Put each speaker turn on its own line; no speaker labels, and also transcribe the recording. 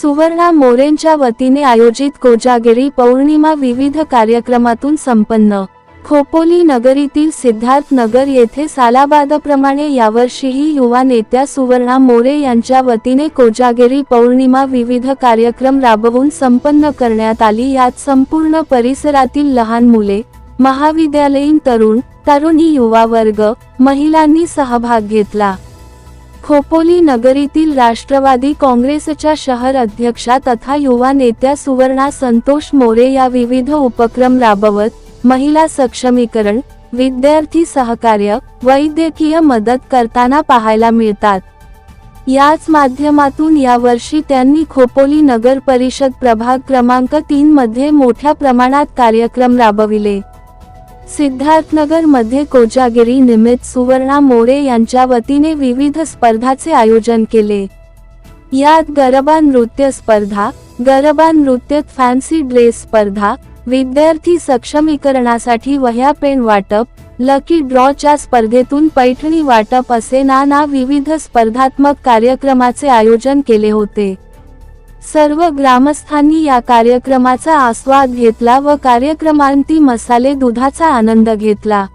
सुवर्णा मोरेंच्या वतीने आयोजित कोजागिरी पौर्णिमा विविध कार्यक्रमातून संपन्न. खोपोली नगरीतील सिद्धार्थ नगर येथे सालाबादप्रमाणे यावर्षीही युवा नेत्या सुवर्णा मोरे यांच्या वतीने कोजागिरी पौर्णिमा विविध कार्यक्रम राबवून संपन्न करण्यात आली. यात संपूर्ण परिसरातील लहान मुले महाविद्यालयीन तरुण तरुणी युवा वर्ग महिलांनी सहभाग घेतला. खोपोली नगरीतील राष्ट्रवादी काँग्रेसच्या शहर अध्यक्षा तथा युवा नेत्या सुवर्णा संतोष मोरे या विविध उपक्रम राबवत महिला सक्षमीकरण विद्यार्थी सहकार्य वैद्यकीय मदत करताना पाहायला मिळतात. याच माध्यमातून यावर्षी त्यांनी खोपोली नगर परिषद प्रभाग क्रमांक तीन मध्ये मोठ्या प्रमाणात कार्यक्रम राबविले. सिद्धार्थनगरमध्ये कोजागिरी निमित्त सुवर्णा मोरे यांच्या वतीने विविध स्पर्धाचे आयोजन केले. यात गरबा नृत्य स्पर्धा गरबा नृत्यात फॅन्सी ड्रेस स्पर्धा विद्यार्थी सक्षमीकरणासाठी वह्या पेन वाटप लकी ड्रॉच्या स्पर्धेतून पैठणी वाटप असे नाना विविध स्पर्धात्मक कार्यक्रमाचे आयोजन केले होते. सर्व ग्रामस्थांनी या कार्यक्रमाचा आस्वाद घेतला व कार्यक्रमांती मसाले दुधाचा आनंद घेतला.